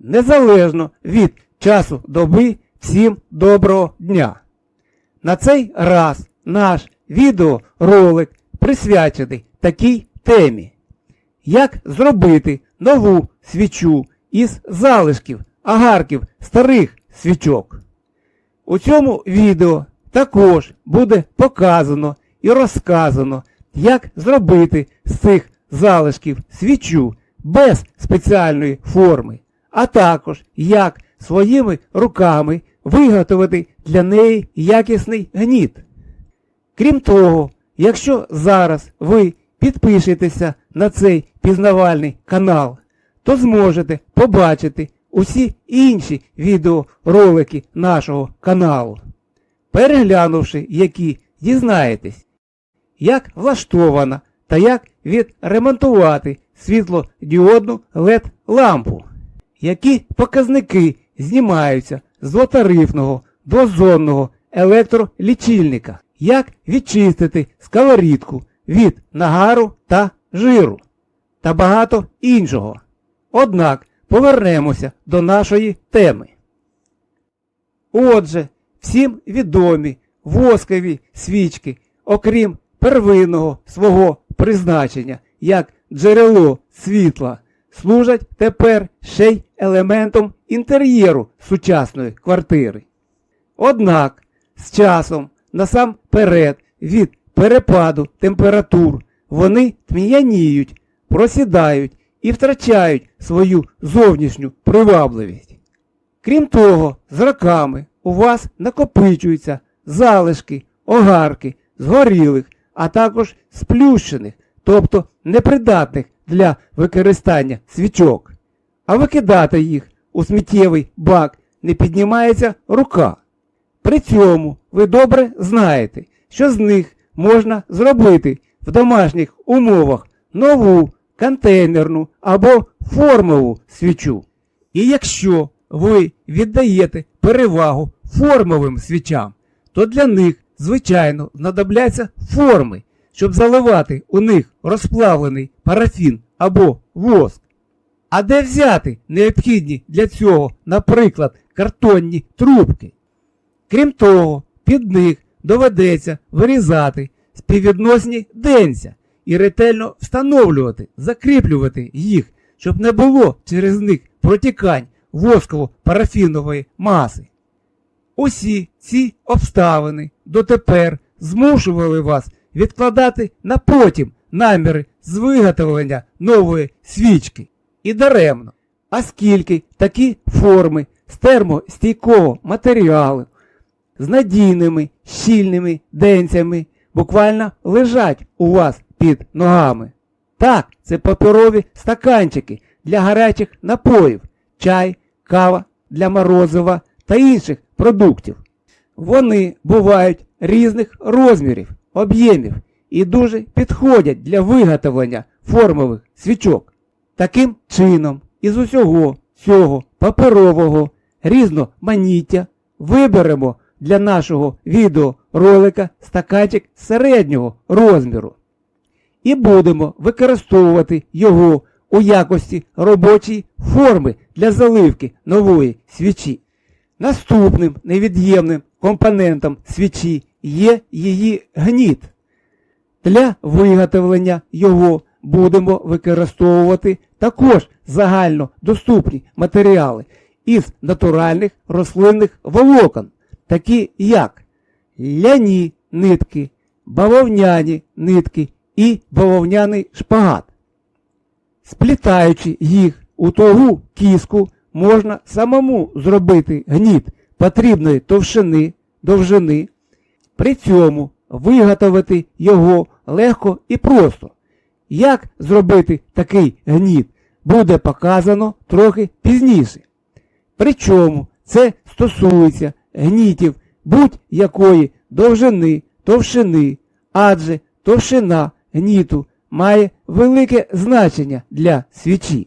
Незалежно від часу доби всім доброго дня. На цей раз наш відеоролик присвячений такій темі. Як зробити нову свічу із залишків агарків старих свічок? У цьому відео також буде показано і розказано, як зробити з цих залишків свічу без спеціальної форми, а також як своїми руками виготовити для неї якісний гніт. Крім того, якщо зараз ви підпишетеся на цей пізнавальний канал, то зможете побачити усі інші відеоролики нашого каналу, переглянувши які дізнаєтесь, як влаштована та як відремонтувати світлодіодну LED-лампу, які показники знімаються з двотарифного двозонного електролічильника, як відчистити сковорідку від нагару та жиру та багато іншого. Однак повернемося до нашої теми. Отже, всім відомі воскові свічки, окрім первинного свого призначення, як джерело світла, служать тепер ще й елементом інтер'єру сучасної квартири. Однак з часом насамперед від перепаду температур вони тм'яніють, просідають і втрачають свою зовнішню привабливість. Крім того, з роками у вас накопичуються залишки, огарки, згорілих, а також сплющених, тобто непридатних для використання свічок. А викидати їх у сміттєвий бак не піднімається рука. При цьому ви добре знаєте, що з них можна зробити в домашніх умовах нову контейнерну або формову свічу. І якщо ви віддаєте перевагу формовим свічам, то для них, звичайно, знадобляться форми, щоб заливати у них розплавлений парафін або воск. А де взяти необхідні для цього, наприклад, картонні трубки? Крім того, під них доведеться вирізати співвідносні денця і ретельно встановлювати, закріплювати їх, щоб не було через них протікань восково-парафінової маси. Усі ці обставини дотепер змушували вас відкладати на потім наміри з виготовлення нової свічки. І даремно. А скільки такі форми з термостійкого матеріалу з надійними щільними денцями буквально лежать у вас під ногами. Так, це паперові стаканчики для гарячих напоїв, чай, кава для морозива та інших продуктів. Вони бувають різних розмірів, об'ємів і дуже підходять для виготовлення формових свічок. Таким чином, із усього цього паперового різноманіття виберемо для нашого відеоролика стаканчик середнього розміру і будемо використовувати його у якості робочої форми для заливки нової свічі. Наступним невід'ємним компонентом свічі є її гніт. Для виготовлення його будемо використовувати також загально доступні матеріали із натуральних рослинних волокон, такі як ляні нитки, бавовняні нитки і бавовняний шпагат. Сплітаючи їх у тугу кіску, можна самому зробити гніт потрібної товщини, довжини. При цьому виготовити його легко і просто. Як зробити такий гніт, буде показано трохи пізніше. Причому це стосується гнітів будь-якої довжини, товщини, адже товщина гніту має велике значення для свічі.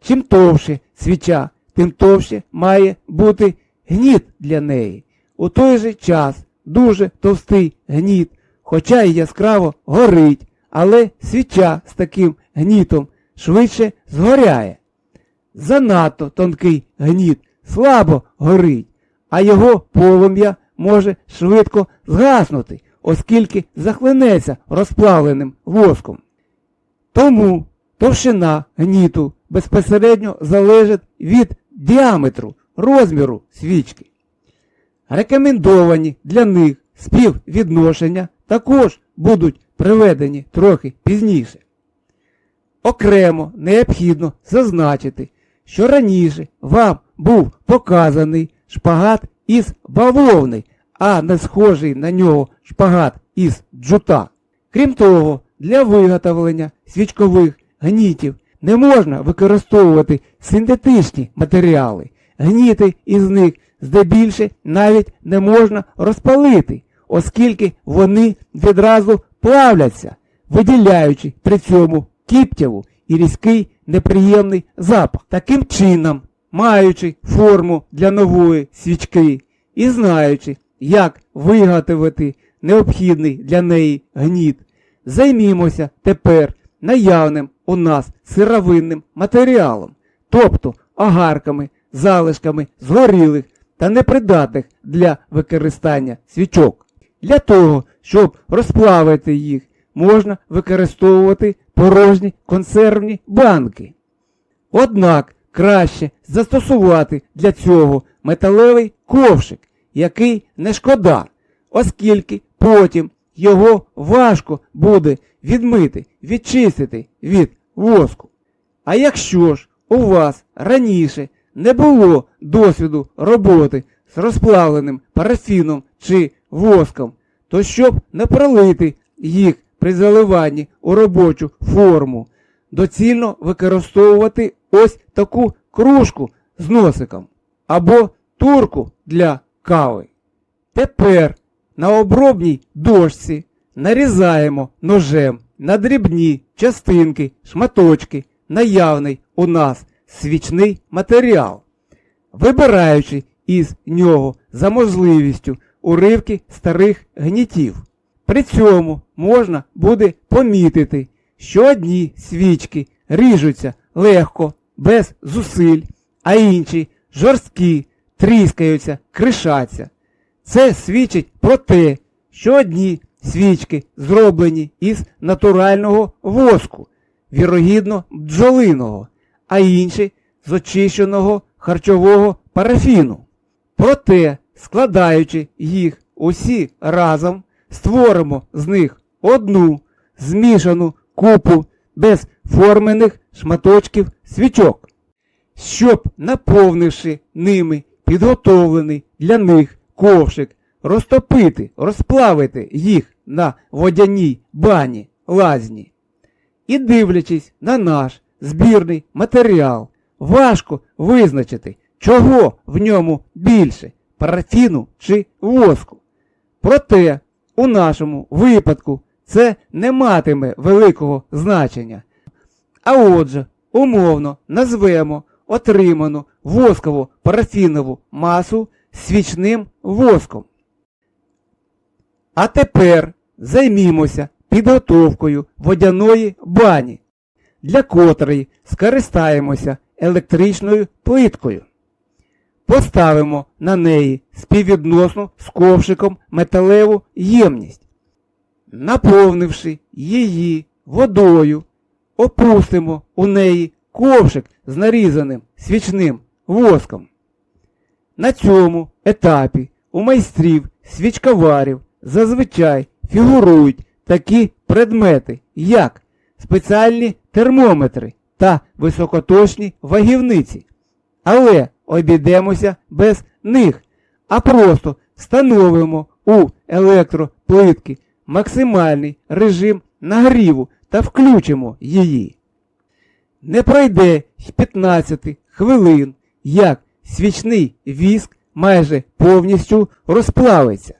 Чим товще свіча, тим товще має бути гніт для неї. У той же час дуже товстий гніт, хоча й яскраво горить, але свіча з таким гнітом швидше згоряє. занадто тонкий гніт слабо горить, а його полум'я може швидко згаснути, оскільки захлинеться розплавленим воском. Тому товщина гніту безпосередньо залежить від діаметру розміру свічки. Рекомендовані для них співвідношення також будуть приведені трохи пізніше. Окремо необхідно зазначити, що раніше вам був показаний шпагат із бавовни, а не схожий на нього шпагат із джута. Крім того, для виготовлення свічкових гнітів не можна використовувати синтетичні матеріали. Гніти із них здебільше навіть не можна розпалити, оскільки вони відразу плавляться, виділяючи при цьому кіптяву і різкий неприємний запах. Таким чином, маючи форму для нової свічки і знаючи, як виготовити необхідний для неї гніт, займімося тепер наявним у нас сировинним матеріалом, тобто огарками, залишками згорілих та непридатних для використання свічок. Для того, щоб розплавити їх, можна використовувати порожні консервні банки. Однак краще застосувати для цього металевий ковшик, який не шкода, оскільки потім його важко буде відмити, відчистити від воску. А якщо ж у вас раніше не було досвіду роботи з розплавленим парафіном чи воском, то щоб не пролити їх при заливанні у робочу форму, доцільно використовувати ось таку кружку з носиком або турку для кави. Тепер на обробній дошці нарізаємо ножем на дрібні частинки, шматочки, наявний у нас свічний матеріал, вибираючи із нього за можливістю уривки старих гнітів. При цьому можна буде помітити, що одні свічки ріжуться легко, без зусиль, а інші жорсткі, тріскаються, кришаться. Це свідчить про те, що одні свічки зроблені із натурального воску, вірогідно бджолиного, а інші з очищеного харчового парафіну. Проте, складаючи їх усі разом, створимо з них одну змішану купу безформених шматочків свічок, щоб, наповнивши ними підготовлений для них ковшик, розтопити, розплавити їх на водяній бані лазні. І дивлячись на наш збірний матеріал, важко визначити, чого в ньому більше парафіну чи воску. Проте, у нашому випадку це не матиме великого значення. А отже, умовно назвемо отриману воскову парафінову масу свічним воском. А тепер займімося підготовкою водяної бані, для котрої скористаємося електричною плиткою. Поставимо на неї співвідносну з ковшиком металеву ємність. Наповнивши її водою, опустимо у неї ковшик з нарізаним свічним воском. На цьому етапі у майстрів свічковарів зазвичай фігурують такі предмети, як спеціальні термометри та високоточні вагівниці. Але обійдемося без них, а просто встановимо у електроплитки максимальний режим нагріву та включимо її. Не пройде й 15 хвилин, як свічний віск майже повністю розплавиться.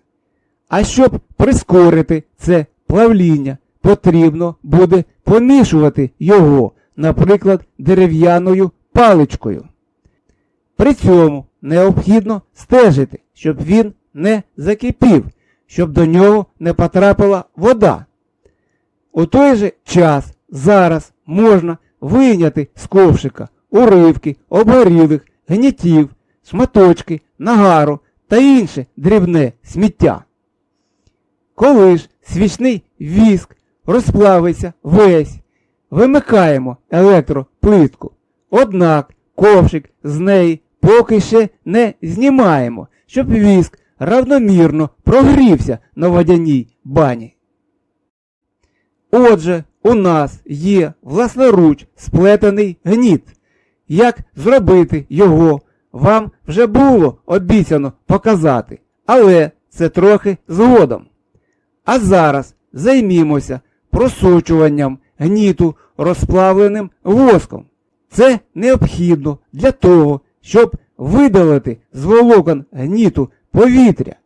А щоб прискорити це плавління, потрібно буде помішувати його, наприклад, дерев'яною паличкою. При цьому необхідно стежити, щоб він не закипів, щоб до нього не потрапила вода. У той же час зараз можна вийняти з ковшика уривки, обгорілих, гнітів, шматочки, нагару та інше дрібне сміття. Коли ж свічний віск розплавиться весь, вимикаємо електроплитку. Однак ковшик з неї поки ще не знімаємо, щоб віск равномірно прогрівся на водяній бані. Отже, у нас є власноруч сплетений гніт. Як зробити його, вам вже було обіцяно показати, але це трохи згодом. А зараз займімося просочуванням гніту розплавленим воском. Це необхідно для того, щоб видалити з волокон гніту повітря,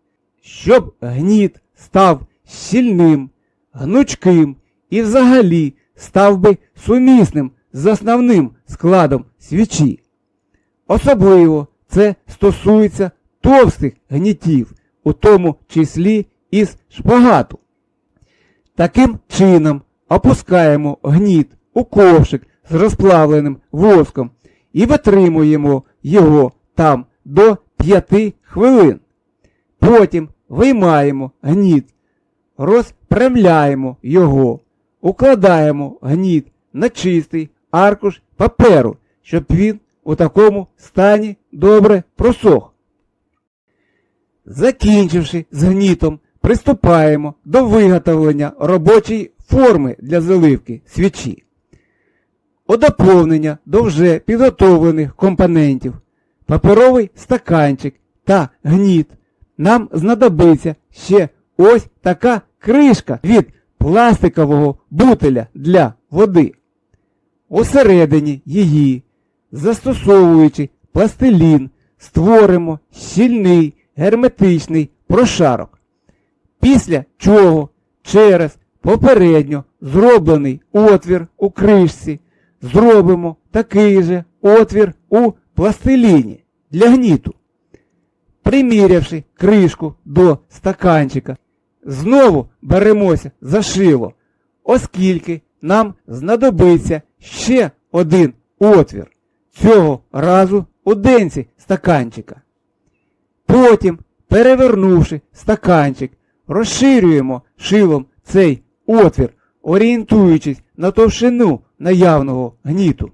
щоб гніт став щільним, гнучким і взагалі став би сумісним з основним складом свічі. Особливо це стосується товстих гнітів, у тому числі із шпагату. Таким чином опускаємо гніт у ковшик з розплавленим воском і витримуємо його там до 5 хвилин. Потім виймаємо гніт, розпрямляємо його, укладаємо гніт на чистий аркуш паперу, щоб він у такому стані добре просох. Закінчивши з гнітом, приступаємо до виготовлення робочої форми для заливки свічі. У доповнення до вже підготовлених компонентів паперовий стаканчик та гніт. Нам знадобиться ще ось така кришка від пластикового бутиля для води. Усередині її, застосовуючи пластилін, створимо щільний герметичний прошарок. Після чого через попередньо зроблений отвір у кришці зробимо такий же отвір у пластиліні для гніту. Примірявши кришку до стаканчика, знову беремося за шило, оскільки нам знадобиться ще один отвір, цього разу у денці стаканчика. Потім, перевернувши стаканчик, розширюємо шилом цей отвір, орієнтуючись на товщину наявного гніту.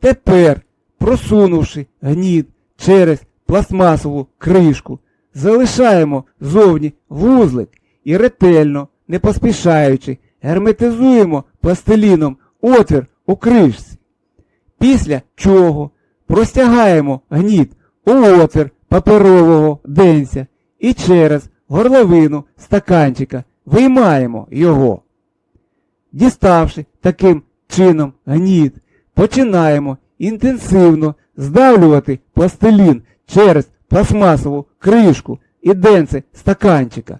Тепер, просунувши гніт через пластмасову кришку, залишаємо зовні вузлик і ретельно, не поспішаючи, герметизуємо пластиліном отвір у кришці. Після чого простягаємо гніт у отвір паперового денця і через горловину стаканчика виймаємо його. Діставши таким чином гніт, починаємо інтенсивно здавлювати пластилін через пластмасову кришку і денце стаканчика,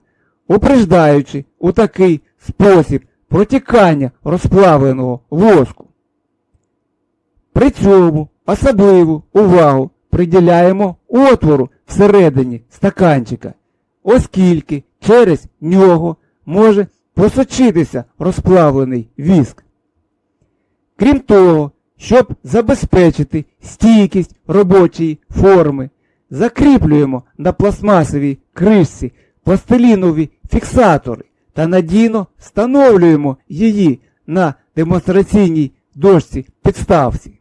упреждаючи у такий спосіб протікання розплавленого воску. При цьому особливу увагу приділяємо отвору всередині стаканчика, оскільки через нього може просочитися розплавлений віск. Крім того, щоб забезпечити стійкість робочої форми, закріплюємо на пластмасовій кришці пластилінові фіксатори та надійно встановлюємо її на демонстраційній дошці підставці.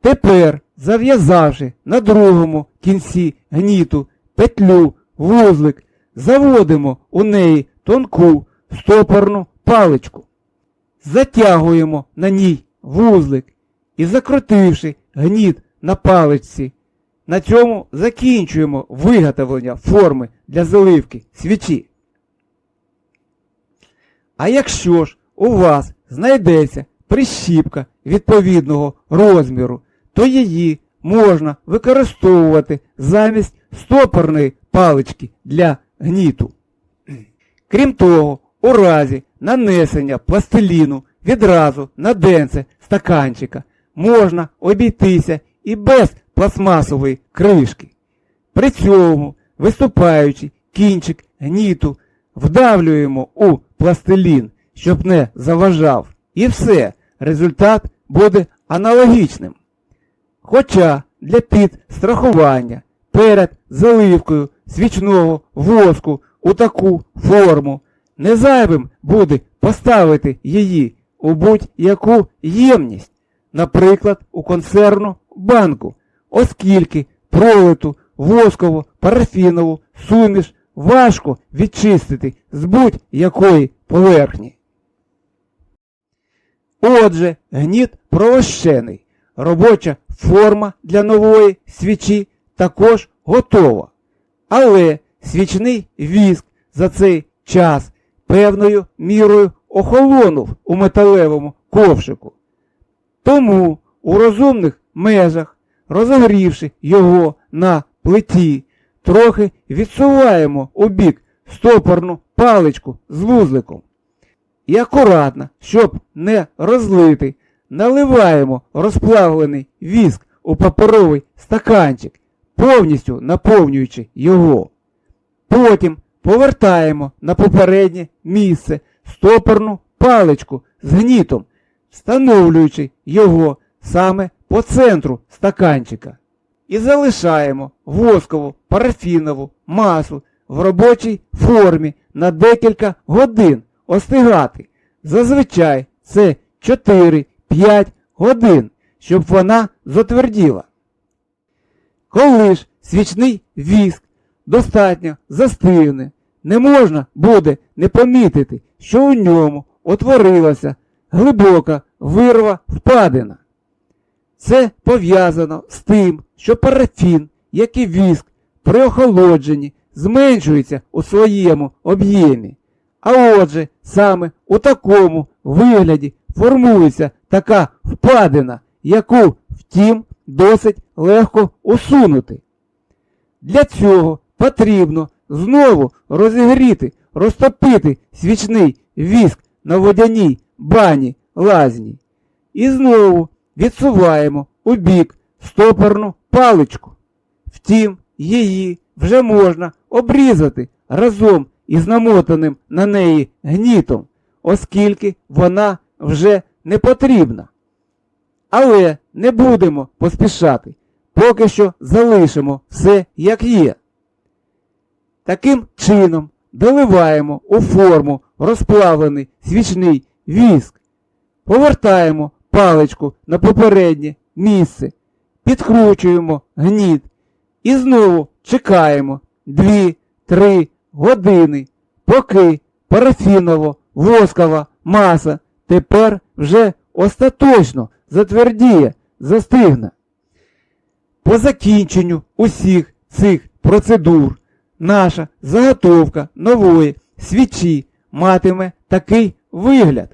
Тепер, зав'язавши на другому кінці гніту петлю вузлик, заводимо у неї тонку стопорну паличку. Затягуємо на ній вузлик і, закрутивши гніт на паличці, на цьому закінчуємо виготовлення форми для заливки свічі. А якщо ж у вас знайдеться прищіпка відповідного розміру, то її можна використовувати замість стопорної палички для гніту. Крім того, у разі нанесення пластиліну відразу на денце стаканчика можна обійтися і без пластмасової кришки. При цьому, виступаючи кінчик гніту, вдавлюємо у пластилін, щоб не заважав. І все, результат буде аналогічним. Хоча для підстрахування перед заливкою свічного воску у таку форму не зайвим буде поставити її у будь-яку ємність, наприклад, у консервну банку, оскільки пролиту воскову парафінову суміш важко відчистити з будь-якої поверхні. Отже, гніт провощений. Робоча форма для нової свічі також готова. Але свічний віск за цей час певною мірою охолонув у металевому ковшику. Тому у розумних межах, розогрівши його на плиті, трохи відсуваємо у бік стопорну паличку з вузликом. І акуратно, щоб не розлити, наливаємо розплавлений віск у паперовий стаканчик, повністю наповнюючи його. Потім повертаємо на попереднє місце стопорну паличку з гнітом, встановлюючи його саме по центру стаканчика. І залишаємо воскову парафінову масу в робочій формі на декілька годин остигати. Зазвичай це 4-5 годин, щоб вона затверділа. Коли ж свічний віск достатньо застигне, не можна буде не помітити, що у ньому утворилася глибока вирва впадина. Це пов'язано з тим, що парафін, як і віск, при охолодженні зменшується у своєму об'ємі. А отже, саме у такому вигляді формується така впадина, яку, втім, досить легко усунути. Для цього потрібно знову розігріти, розтопити свічний віск на водяній бані лазні. І знову відсуваємо у бік стопорну паличку. Втім, її вже можна обрізати разом із намотаним на неї гнітом, оскільки вона вже не потрібна. Але не будемо поспішати, поки що залишимо все як є. Таким чином доливаємо у форму розплавлений свічний віск, повертаємо паличку на попереднє місце, підкручуємо гніт. І знову чекаємо 2-3 години, поки парафіново-воскова маса тепер вже остаточно затвердіє, застигне. По закінченню усіх цих процедур наша заготовка нової свічі матиме такий вигляд.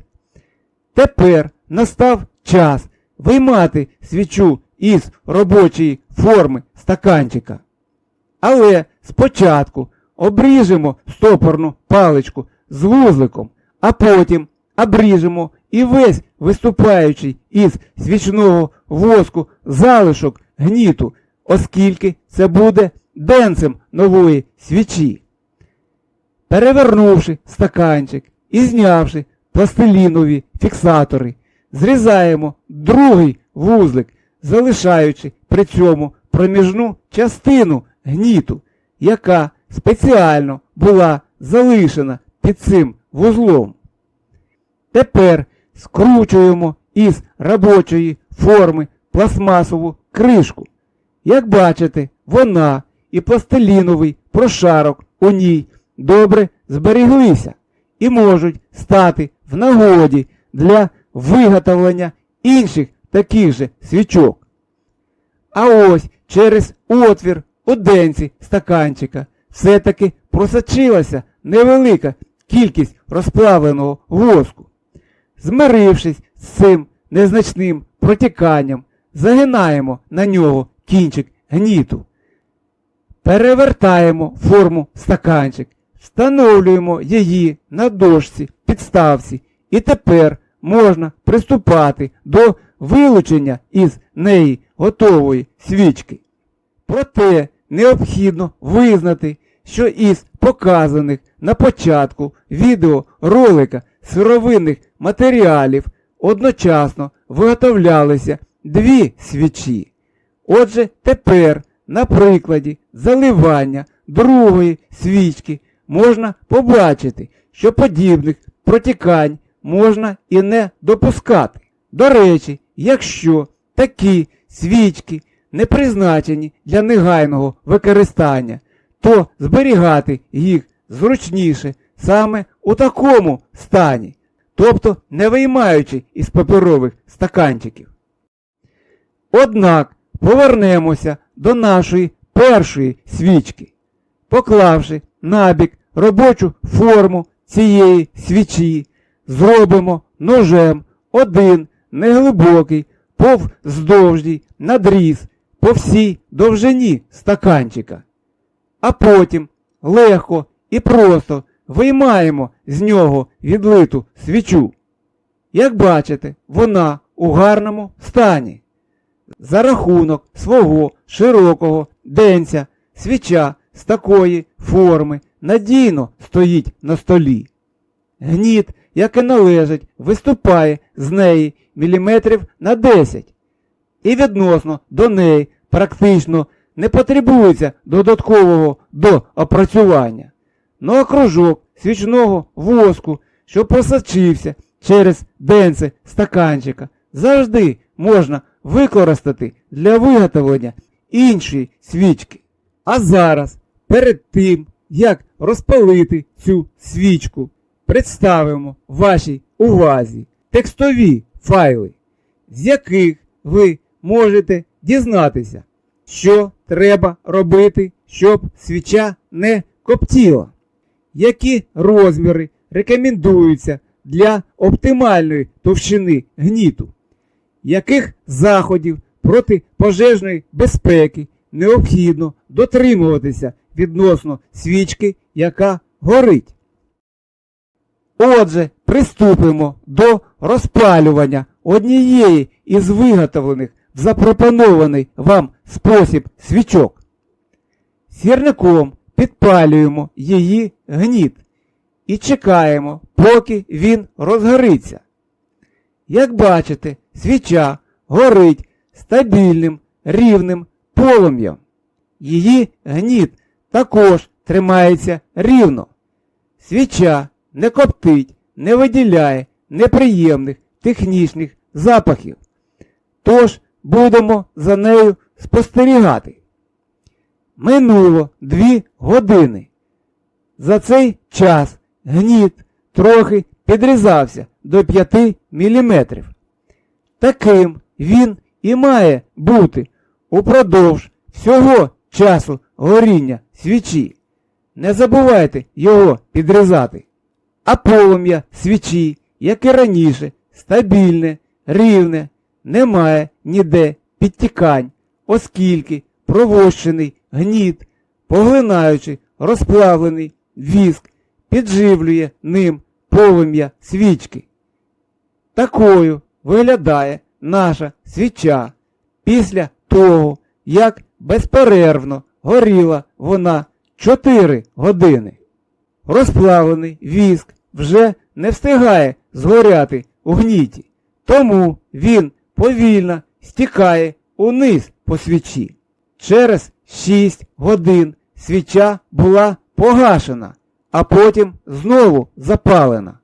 Тепер настав час виймати свічу із робочої форми стаканчика. Але спочатку обріжемо стопорну паличку з вузликом, а потім обріжемо і весь виступаючий із свічного воску залишок гніту, оскільки це буде денцем нової свічі. Перевернувши стаканчик і знявши пластилінові фіксатори, зрізаємо другий вузлик, залишаючи при цьому проміжну частину гніту, яка спеціально була залишена під цим вузлом. Тепер скручуємо із робочої форми пластмасову кришку. Як бачите, вона і пластиліновий прошарок у ній добре зберіглися і можуть стати в нагоді для виготовлення інших таких же свічок. А ось через отвір у денці стаканчика все-таки просочилася невелика кількість розплавленого воску. Змирившись з цим незначним протіканням, загинаємо на нього кінчик гніту. Перевертаємо форму стаканчик, встановлюємо її на дошці, підставці, і тепер можна приступати до вилучення із неї готової свічки. Проте необхідно визнати, що із показаних на початку відеоролика сировинних матеріалів одночасно виготовлялися дві свічі. Отже, тепер на прикладі заливання другої свічки можна побачити, що подібних протікань можна і не допускати. До речі, якщо такі свічки не призначені для негайного використання, то зберігати їх зручніше саме у такому стані, тобто не виймаючи із паперових стаканчиків. Однак повернемося до нашої першої свічки. Поклавши набік робочу форму цієї свічі, зробимо ножем один неглибокий повздовжній надріз по всій довжині стаканчика. А потім легко і просто виймаємо з нього відлиту свічу. Як бачите, вона у гарному стані. За рахунок свого широкого денця свіча з такої форми надійно стоїть на столі. Гніт, як і належить, виступає з неї міліметрів на 10. І відносно до неї практично не потребується додаткового доопрацювання. Ну а кружок свічного воску, що просочився через денце стаканчика, завжди можна використати для виготовлення іншої свічки. А зараз, перед тим, як розпалити цю свічку, представимо вашій увазі текстові файли, з яких ви можете дізнатися, що треба робити, щоб свіча не коптіла, які розміри рекомендуються для оптимальної товщини гніту, яких заходів проти пожежної безпеки необхідно дотримуватися відносно свічки, яка горить. Отже, приступимо до розпалювання однієї із виготовлених в запропонований вам спосіб свічок. Сірником підпалюємо її гніт і чекаємо, поки він розгориться. Як бачите, свіча горить стабільним рівним полум'ям. Її гніт також тримається рівно. Свіча не коптить, не виділяє неприємних технічних запахів. Тож будемо за нею спостерігати. Минуло дві години. За цей час гніт трохи підрізався до 5 мм. Таким він і має бути упродовж всього часу горіння свічі. Не забувайте його підрізати. А полум'я свічі, як і раніше, стабільне, рівне, немає ніде підтікань, оскільки провощений гніт, поглинаючи розплавлений віск, підживлює ним полум'я свічки. Такою виглядає наша свіча після того, як безперервно горіла вона 4 години. Розплавлений віск вже не встигає згоряти у гніті, тому він повільно стікає униз по свічі. Через 6 годин свіча була погашена, а потім знову запалена.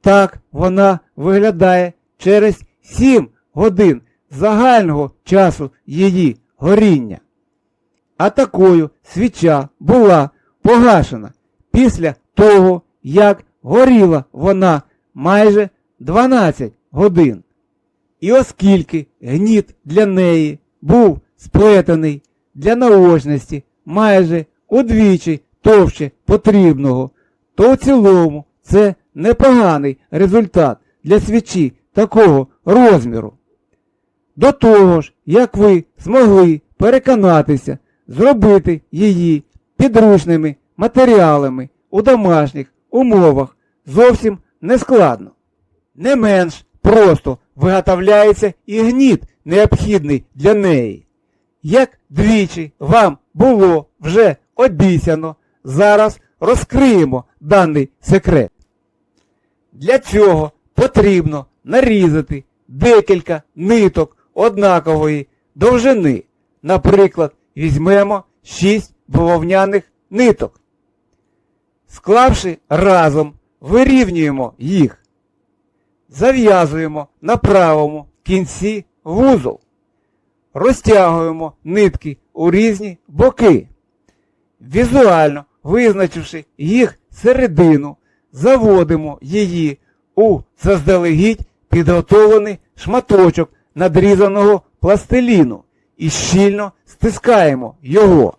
Так вона виглядає через 7 годин загального часу її горіння. А такою свіча була погашена після того, як горіла вона майже 12 годин. І оскільки гніт для неї був сплетений для наочності майже удвічі товще потрібного, то в цілому це непоганий результат для свічі такого розміру. До того ж, як ви змогли переконатися, зробити її підручними матеріалами у домашніх умовах зовсім не складно. Не менш просто виготовляється і гніт необхідний для неї. Як двічі вам було вже обіцяно, зараз розкриємо даний секрет. Для цього потрібно нарізати декілька ниток однакової довжини. Наприклад, візьмемо 6 бавовняних ниток. Склавши разом, вирівнюємо їх. Зав'язуємо на правому кінці вузол. Розтягуємо нитки у різні боки. Візуально визначивши їх середину, заводимо її у заздалегідь підготовлений шматочок надрізаного пластиліну і щільно стискаємо його.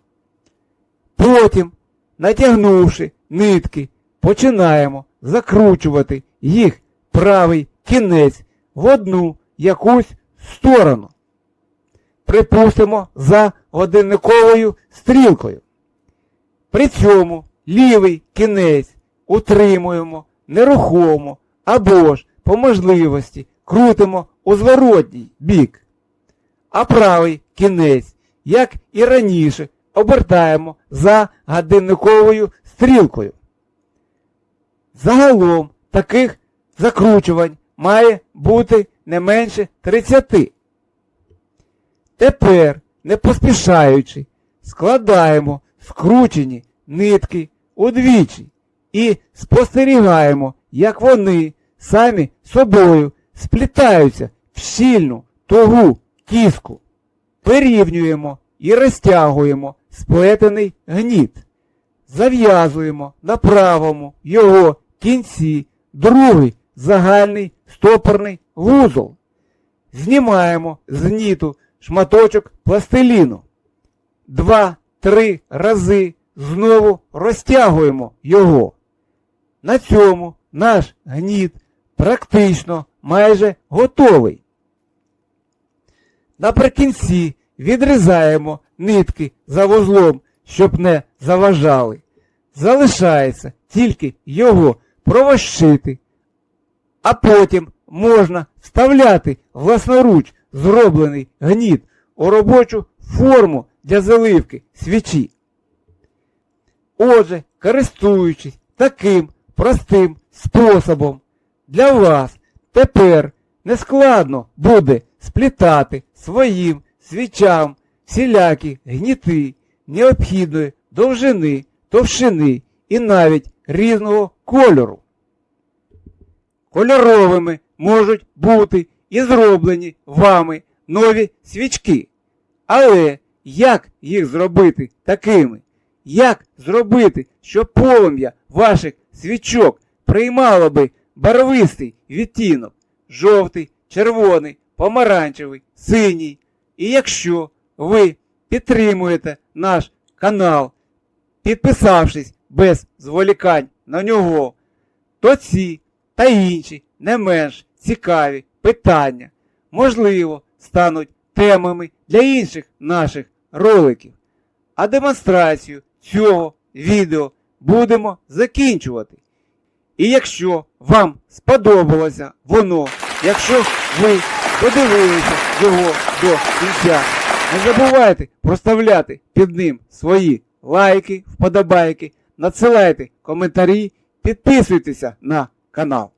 Потім, натягнувши нитки, починаємо закручувати їх правий кінець в одну якусь сторону. Припустимо за годинниковою стрілкою. При цьому лівий кінець утримуємо нерухомо або ж по можливості крутимо у зворотній бік. А правий кінець, як і раніше, обертаємо за годинниковою стрілкою. Загалом таких закручувань має бути не менше 30. Тепер, не поспішаючи, складаємо скручені нитки удвічі і спостерігаємо, як вони самі собою сплітаються в щільну тугу кіску. Вирівнюємо і розтягуємо сплетений гніт. Зав'язуємо на правому його кінці другий загальний стопорний вузол. Знімаємо з ніту шматочок пластиліну. Два-три рази знову розтягуємо його. На цьому наш гніт практично майже готовий. Наприкінці відрізаємо нитки за вузлом, щоб не заважали. Залишається тільки його провощити, а потім можна вставляти власноруч зроблений гніт у робочу форму для заливки свічі. Отже, користуючись таким простим способом, для вас тепер нескладно буде сплітати своїм свічам всілякі гніти необхідної довжини, товщини і навіть різного кольору. Кольоровими можуть бути і зроблені вами нові свічки. Але як їх зробити такими? Як зробити, щоб полум'я ваших свічок приймало би барвистий відтінок жовтий, червоний, помаранчевий, синій. І якщо ви підтримуєте наш канал, підписавшись без зволікань на нього, то ці та інші не менш цікаві питання, можливо, стануть темами для інших наших роликів. А демонстрацію цього відео будемо закінчувати. І якщо вам сподобалося воно, якщо ви подивилися його до кінця, не забувайте проставляти під ним свої лайки, вподобайки, надсилайте коментарі, підписуйтеся на канал.